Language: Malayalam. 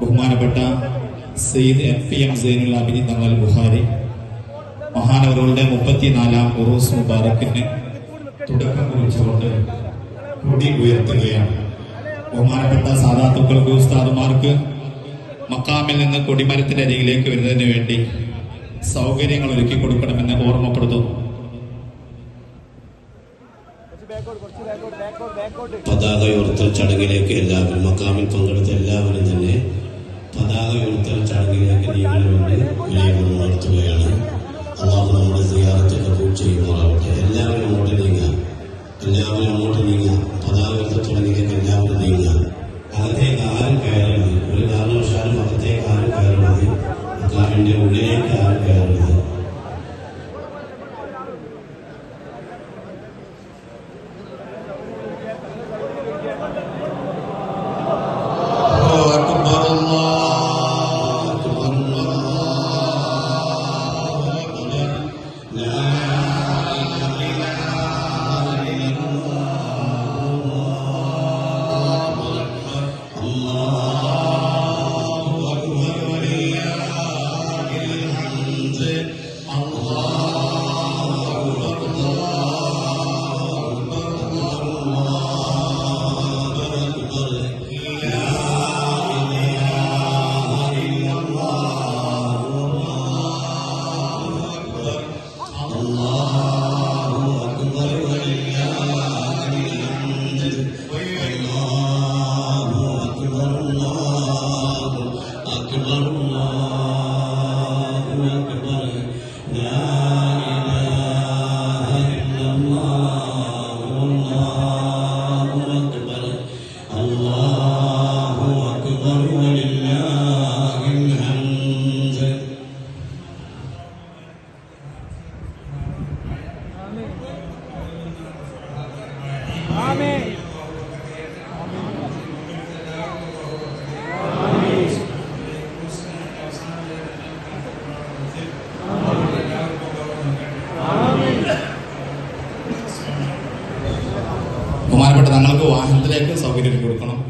ബഹുമാനപ്പെട്ട Sayed M P M Zainul Abideen Thangal Bukhari മഹാനവറുകളുടെ മുപ്പത്തിനാലാം ഉറൂസ് മുബാറക്കിന് തുടക്കം കുറിച്ചുകൊണ്ട് കൂടി ഉയർത്തുകയാണ്. ബഹുമാനപ്പെട്ട സാധാത്തുക്കൾക്ക് ഉസ്താദുമാർക്ക് മക്കാമിൽ നിന്ന് കൊടിമരത്തിന്റെ അരികിലേക്ക് വരുന്നതിന് വേണ്ടി സൗകര്യങ്ങൾ ഒരുക്കി കൊടുക്കണമെന്ന് ഓർമ്മപ്പെടുത്തുന്നു. പതാക ഉയർത്തൽ ചടങ്ങിലേക്ക് എല്ലാവരും മക്കാമിൽ പങ്കെടുത്ത എല്ലാവരും തന്നെ പതാക ഉയർത്തൽ ചടങ്ങിലേക്ക് നീങ്ങണമെന്ന് വിലയിരുത്തൽ നടത്തുകയാണ് അള്ളാഹു നമ്മുടെ സിയാറത്തൊക്കെ ചെയ്യുമാറാവട്ടെ. എല്ലാവരും അങ്ങോട്ട് നീങ്ങാം എല്ലാവരും അങ്ങോട്ട് നീങ്ങാം പതാക ഉയർത്തൽ എല്ലാവരും നീങ്ങാം അകത്തേക്ക് ആരും കയറരുത്. ഒരു കാരണവശാലും അകത്തേക്ക് ആരും കയറരുത്. മക്കാമിന്റെ ഉള്ളിലേക്ക് ബഹുമാനപ്പെട്ട തങ്ങൾക്ക് വാഹനത്തിലേക്ക് സൗകര്യം കൊടുക്കണം.